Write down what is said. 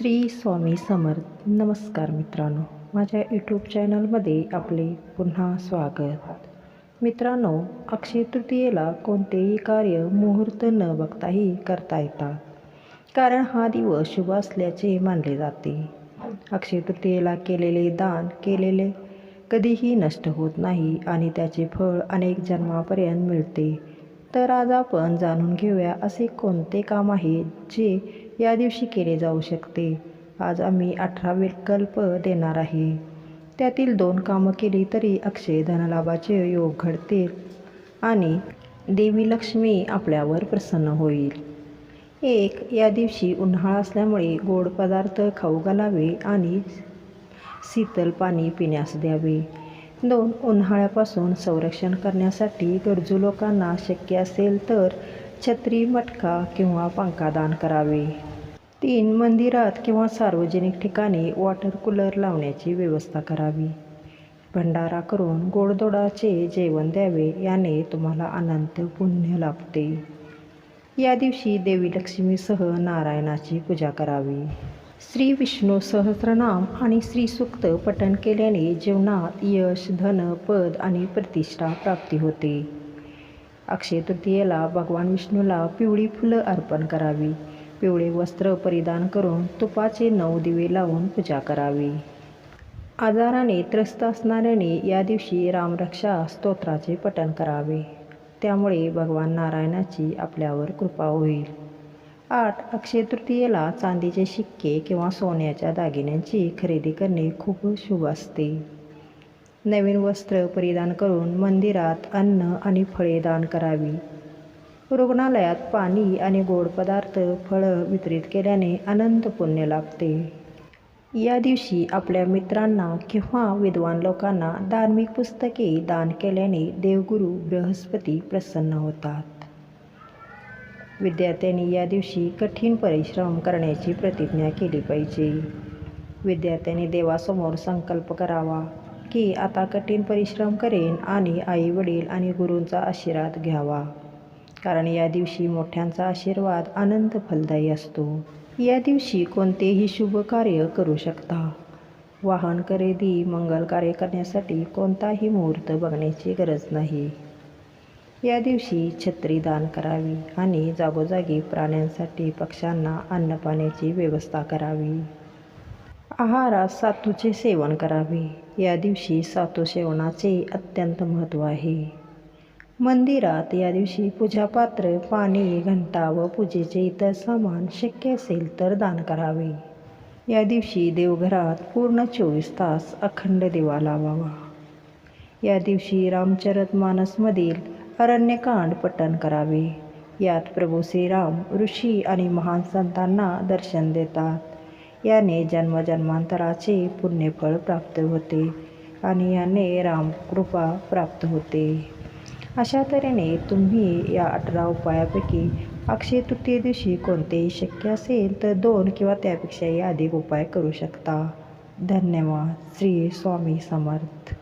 श्री स्वामी समर्थ. नमस्कार मित्रांनो. माझ्या यूट्यूब चॅनलमध्ये आपले पुन्हा स्वागत. मित्रांनो अक्षय तृतीयेला कोणतेही कार्य मुहूर्त न बघताही करता येतात. कारण हा दिवस शुभ असल्याचे मानले जाते. अक्षय तृतीयेला केलेले दान केलेले कधीही नष्ट होत नाही आणि त्याचे फळ अनेक जन्मापर्यंत मिळते. तर आज आपण जाणून घेऊया असे कोणते काम आहे जे या दिवशी केले जाऊ शकते. आज आम्ही अठरा विकल्प देणार आहे. त्यातील दोन कामं केली तरी अक्षय धनलाभाचे योग घडतील आणि देवी लक्ष्मी आपल्यावर प्रसन्न होईल. एक या दिवशी उन्हाळा असल्यामुळे गोड पदार्थ खाऊ घालावे आणि शीतल पाणी पिण्यास द्यावे. दोन उन्हाळ्यापासून संरक्षण करण्यासाठी गरजू लोकांना शक्य असेल तर छत्री मटका किंवा पंखा दान करावे. तीन मंदिरात किंवा सार्वजनिक ठिकाणी वॉटर कूलर लावण्याची व्यवस्था करावी. भंडारा करून गोडदोडाचे जेवण द्यावे याने तुम्हाला अनंत पुण्य लाभते. या दिवशी देवी लक्ष्मीसह नारायणाची पूजा करावी. श्री विष्णू सहस्रनाम आणि श्री सुक्त पठण केल्याने जीवनात यश धन पद आणि प्रतिष्ठा प्राप्ती होते. अक्षय तृतीयेला भगवान विष्णूला पिवळी फुलं अर्पण करावी. पिवळे वस्त्र परिधान करून तुपाचे नऊ दिवे लावून पूजा करावी. आजाराने त्रस्त असणाऱ्याने या दिवशी रामरक्षा स्तोत्राचे पठण करावे. त्यामुळे भगवान नारायणाची आपल्यावर कृपा होईल. आठ अक्षय तृतीयेला चांदीचे शिक्के किंवा सोन्याच्या दागिन्यांची खरेदी करणे खूप शुभ असते. नवीन वस्त्र परिधान करून मंदिरात अन्न आणि फळे दान करावी. रुग्णालयात पाणी आणि गोड पदार्थ फळं वितरित केल्याने अनंत पुण्य लाभते. या दिवशी आपल्या मित्रांना किंवा विद्वान लोकांना धार्मिक पुस्तके दान केल्याने देवगुरू बृहस्पती प्रसन्न होतात. विद्यार्थ्यांनी या दिवशी कठीण परिश्रम करण्याची प्रतिज्ञा केली पाहिजे. विद्यार्थ्यांनी देवासमोर संकल्प करावा की आता कठीण परिश्रम करेन आणि आई वडील आणि गुरूंचा आशीर्वाद घ्यावा. कारण या दिवशी मोठ्यांचा आशीर्वाद आनंद फलदायी असतो. या दिवशी कोणतेही शुभ कार्य करू शकता. वाहन खरेदी मंगल कार्य करण्यासाठी कोणताही मुहूर्त बघण्याची गरज नाही. या दिवशी छत्री दान करावी आणि जागोजागी प्राण्यांसाठी पक्ष्यांना अन्नपाण्याची व्यवस्था करावी. आहारात सातूचे सेवन करावे. या दिवशी सातू सेवनाचे अत्यंत महत्त्व आहे. मंदिरात या दिवशी पूजापात्र पाणी घंटा व पूजेचे इतर सामान शक्य असेल तर दान करावे. या दिवशी देवघरात पूर्ण चोवीस तास अखंड दिवा लावावा. या दिवशी रामचरित मानसमधील अरण्यकांड पठण करावे. यात प्रभू श्रीराम ऋषी आणि महान संतांना दर्शन देतात. याने जन्मजन्मांतराचे पुण्यफळ प्राप्त होते आणि याने रामकृपा प्राप्त होते. अशा तऱ्हेने तुम्ही या अठरा उपायापैकी अक्षय तृतीय दिवशी कोणतेही शक्य असेल तर दोन किंवा त्यापेक्षाही अधिक उपाय करू शकता. धन्यवाद. श्री स्वामी समर्थ.